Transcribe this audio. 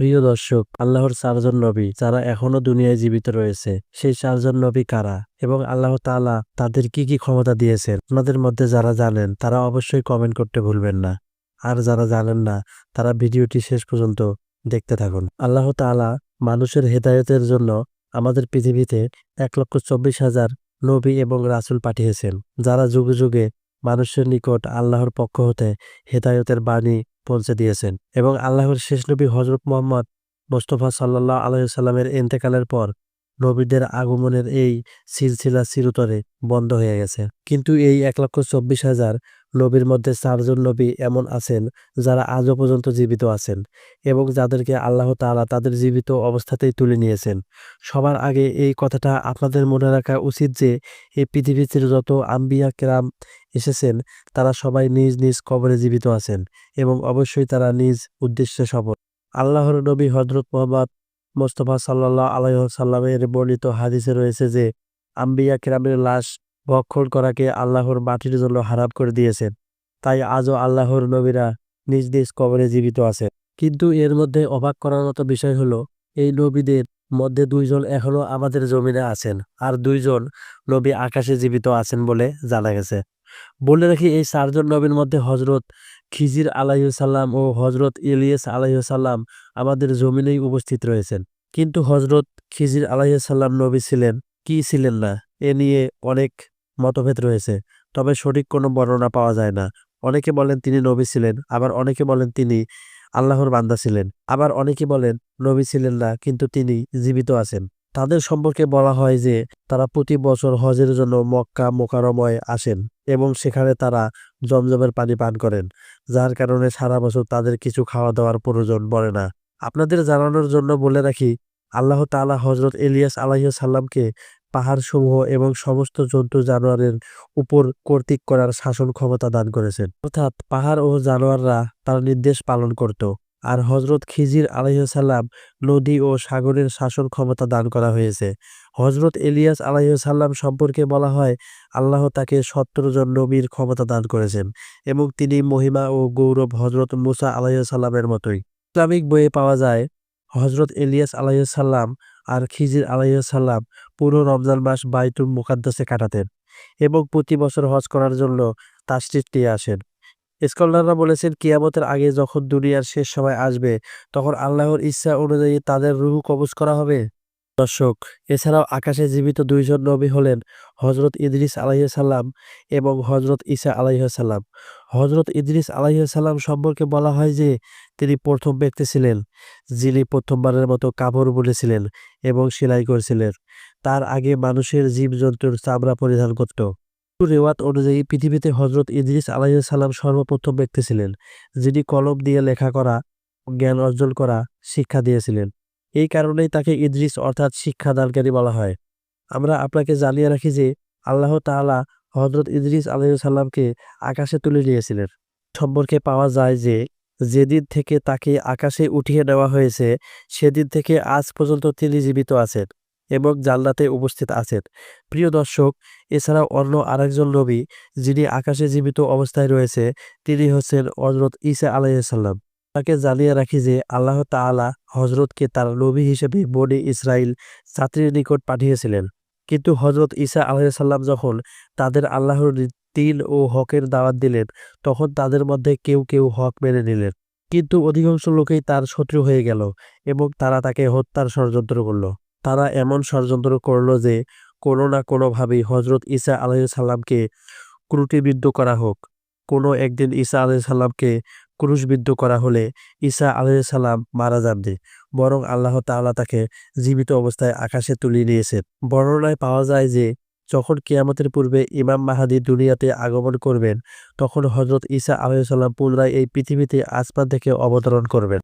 প্রিয় দর্শক, আল্লাহর চারজন নবী যারা এখনও দুনিয়ায় জীবিত রয়েছে, সেই চারজন নবী কারা? এবং আল্লাহ তাআলা তাদের কি কি ক্ষমতা দিয়েছেন? আপনাদের মধ্যে যারা জানেন, তারা অবশ্যই কমেন্ট করতে ভুলবেন না। আর যারা জানেন না, তারা ভিডিওটি শেষ পর্যন্ত দেখতে থাকুন। আল্লাহ তাআলা মানুষের হেদায়তের জন্য আমাদের পৃথিবীতে এক লক্ষ চব্বিশ হাজার নবী এবং রাসূল পাঠিয়েছেন, যারা যুগে যুগে মানুষের নিকট আল্লাহর পক্ষ হতে হেদায়তের বাণী পৌঁছে দিয়েছেন এবং আল্লাহর শেষ নবী হজরত মোহাম্মদ মোস্তফা সাল্লাহ আলহিসাল্লামের এন্তেকালের পর নবীদের আগমনের এই সিলসিলা চিরতরে বন্ধ হয়ে গেছে। কিন্তু এই এক লক্ষ চব্বিশ হাজার নবীর মধ্যে চারজন নবী এমন আছেন যারা আজও পর্যন্ত জীবিত আছেন এবং যাদেরকে আল্লাহ তালা তাদের জীবিত অবস্থাতেই তুলে নিয়েছেন। সবার আগে এই কথাটা আপনাদের মনে রাখা উচিত যে, এই পৃথিবীতে যত আম্বিয়া কেরাম এসেছেন, তারা সবাই নিজ নিজ কবরে জীবিত আছেন এবং অবশ্যই তারা নিজ উদ্দেশ্যে সফল। আল্লাহর নবী হজরত মোহাম্মদ মোস্তফা সাল্লাহ আলাইসাল্লামের বর্ণিত হাদিসে রয়েছে যে, আম্বিয়া কেরামের লাশ ভক্ষণ করাকে আল্লাহর মাটির জন্য হারাম করে দিয়েছেন। তাই আজও আল্লাহর নবীরা নিজ নিজ কবরে জীবিত আছে। কিন্তু এর মধ্যে অবাক করার মতো বিষয় হলো, এই নবীদের মধ্যে দুইজন এখনও আমাদের জমিনে আছেন আর দুইজন নবী আকাশে জীবিত আছেন বলে জানা গেছে। বলে রাখি, এই চারজন নবীর মধ্যে হজরত খিজির আলাইসাল্লাম ও হজরত ইলিয়াস আলাইসাল্লাম আমাদের জমিনেই উপস্থিত রয়েছেন। কিন্তু হজরত খিজির আলাইসাল্লাম নবী ছিলেন, কি ছিলেন না, এ নিয়ে অনেক মতভেদ রয়েছে। তবে সঠিক কোনো বর্ণনা পাওয়া যায় না। অনেকে বলেন তিনি নবী ছিলেন, আবার অনেকে বলেন তিনি আল্লাহর বান্দা ছিলেন, আবার অনেকে বলেন নবী ছিলেন না, কিন্তু তিনি জীবিত আছেন। তাদের সম্পর্কে বলা হয় যে তারা প্রতি বছর হজের জন্য মক্কা মোকারময় আসেন এবং সেখানে তারা জমজমের পানি পান করেন, যার কারণে সারা বছর তাদের কিছু খাওয়া দাওয়ার প্রয়োজন পড়ে না। আপনাদের জানানোর জন্য বলে রাখি, আল্লাহ তাআলা হজরত এলিয়াস আলাইসাল্লামকে পাহাড়সমূহ এবং সমস্ত জন্তু জানোয়ারের উপর কর্তৃক করার শাসন ক্ষমতা দান করেছেন। অর্থাৎ পাহাড় ও জানোয়াররা তার নির্দেশ পালন করত। আর হজরত খিজির আলাইসাল্লাম নদী ও সাগরের শাসন ক্ষমতা দান করা হয়েছে। হজরত এলিয়াস আলাইসাল্লাম সম্পর্কে বলা হয়, আল্লাহ তাকে সত্তর জন নবীর ক্ষমতা দান করেছেন এবং তিনি মহিমা ও গৌরব হজরত মুসা আলাইসাল্লামের মতোই। ইসলামিক বইয়ে পাওয়া যায় হজরত এলিয়াস আলাইসাল্লাম আর খিজির আলাইসাল্লাম পুরো রমজান মাস বাইতুল মুকাদ্দাসে কাটাতেন এবং প্রতি বছর হজ করার জন্য তাসরিফ নিয়ে আসেন। স্কলাররা বলেছেন, কিয়ামতের আগে যখন দুনিয়ার শেষ সময় আসবে, তখন আল্লাহর ইচ্ছা অনুযায়ী তাদের রুহু কবজ করা হবে। দর্শক, এছাড়াও আকাশে জীবিত দুইজন নবী হলেন হজরত ইদ্রিস আলাইসাল্লাম এবং হজরত ইসা আলাইসাল্লাম হজরত ইদ্রিস আলাইসাল্লাম সম্পর্কে বলা হয় যে, তিনি প্রথম ব্যক্তি ছিলেন যিনি প্রথমবারের মতো কাপড় বুনেছিলেন এবং সেলাই করেছিলেন। তার আগে মানুষের জীবজন্তুর চামড়া পরিধান করত। রেওয়াত অনুযায়ী পৃথিবীতে হজরত ইদ্রিস আলাইসাল্লাম সর্বপ্রথম ব্যক্তি ছিলেন যিনি কলম দিয়ে লেখা করা, জ্ঞান অর্জন করা, শিক্ষা দিয়েছিলেন। এই কারণেই তাকে ইদ্রিস অর্থাৎ শিক্ষাদানকারী বলা হয়। আমরা আপনাকে জানিয়ে রাখি যে, আল্লাহ তাআলা হজরত ইদ্রিস আলাইসাল্লামকে আকাশে তুলে নিয়েছিলেন। সম্পর্কে পাওয়া যায় যে, যেদিন থেকে তাকে আকাশে উঠিয়ে নেওয়া হয়েছে, সেদিন থেকে আজ পর্যন্ত তিনি জীবিত আছেন এবং জান্নাতে উপস্থিত আছেন। প্রিয় দর্শক, এছাড়াও অন্য আরেকজন নবী, যিনি আকাশে জীবিত অবস্থায় রয়েছে, তিনি হচ্ছেন হজরত ঈসা আলাইসাল্লাম তাকে জানিয়ে রাখি যে, আল্লাহ তাআলা হজরতকে তার নবী হিসেবে বনে ইসরায়েল ছাত্রীর নিকট পাঠিয়েছিলেন। কিন্তু হজরত ঈসা আলাইসাল্লাম যখন তাদের আল্লাহর তিল ও হকের দাওয়াত দিলেন, তখন তাদের মধ্যে কেউ কেউ হক মেনে নিলেন। কিন্তু অধিকাংশ লোকেই তার শত্রু হয়ে গেল এবং তারা তাকে হত্যার ষড়যন্ত্র করল। তারা এমন ষড়যন্ত্র করল যে, কোনো না কোনোভাবেই হজরত ঈসা আলাইসাল্লামকে ক্রুটিবিদ্ধ করা হোক। কোনো একদিন ঈসা আলাইসাল্লামকে ক্রুশবিদ্ধ করা হলে ঈসা সালাম মারা যাবে বরং আল্লাহ তাআলা তাকে জীবিত অবস্থায় আকাশে তুলে নিয়েছেন বর্ণনায় পাওয়া যায় যে, যখন কিয়ামতের পূর্বে ইমাম মাহাদি দুনিয়াতে আগমন করবেন, তখন হজরত ঈসা আলাইসাল্লাম পুনরায় এই পৃথিবীতে আসমান থেকে অবতরণ করবেন।